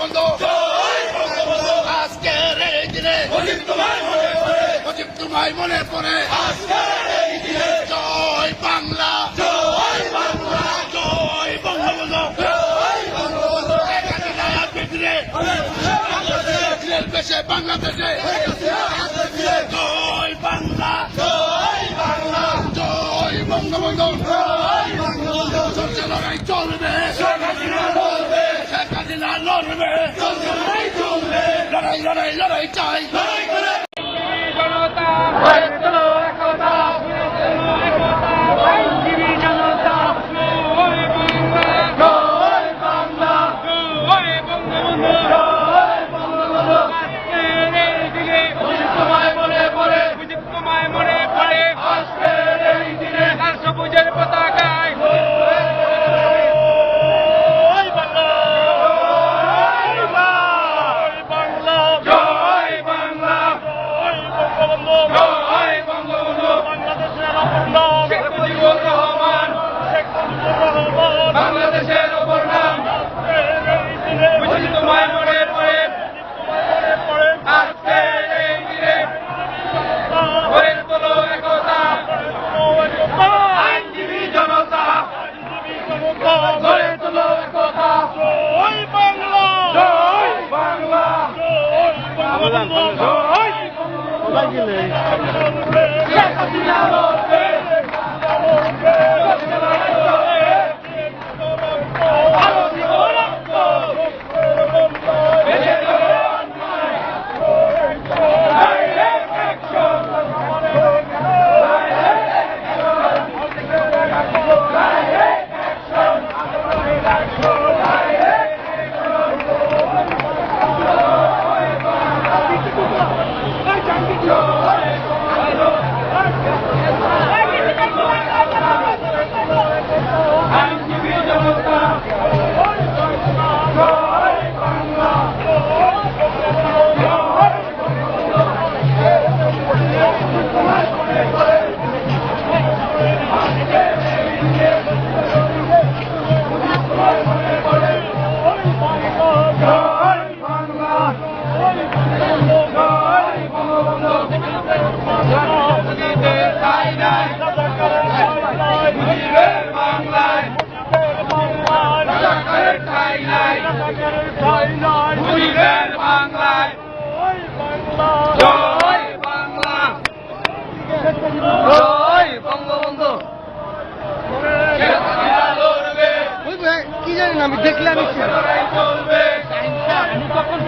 বঙ্গবন্ধু আজকের এই দিনে মুজিব তোমায় মনে পড়ে। হাসিনা আসবে ফিরে ফিরে দেশে বাংলাদেশে। হাসিনা লড়াই লড়াই লড়াই লড়াই করে জনতা। বাংলাদেশের অপর নাম। মুজিব তোমায় মনে পড়ে। আজকের এই দিনে গড়ে তোলো একতা। আইনজীবী জনতা গড়ে তোলো একতা। জয় বাংলা। জয় বাংলা। জয় শেখ হাসিনা লড়বে জানি না আমি দেখলে আমি আমি তখন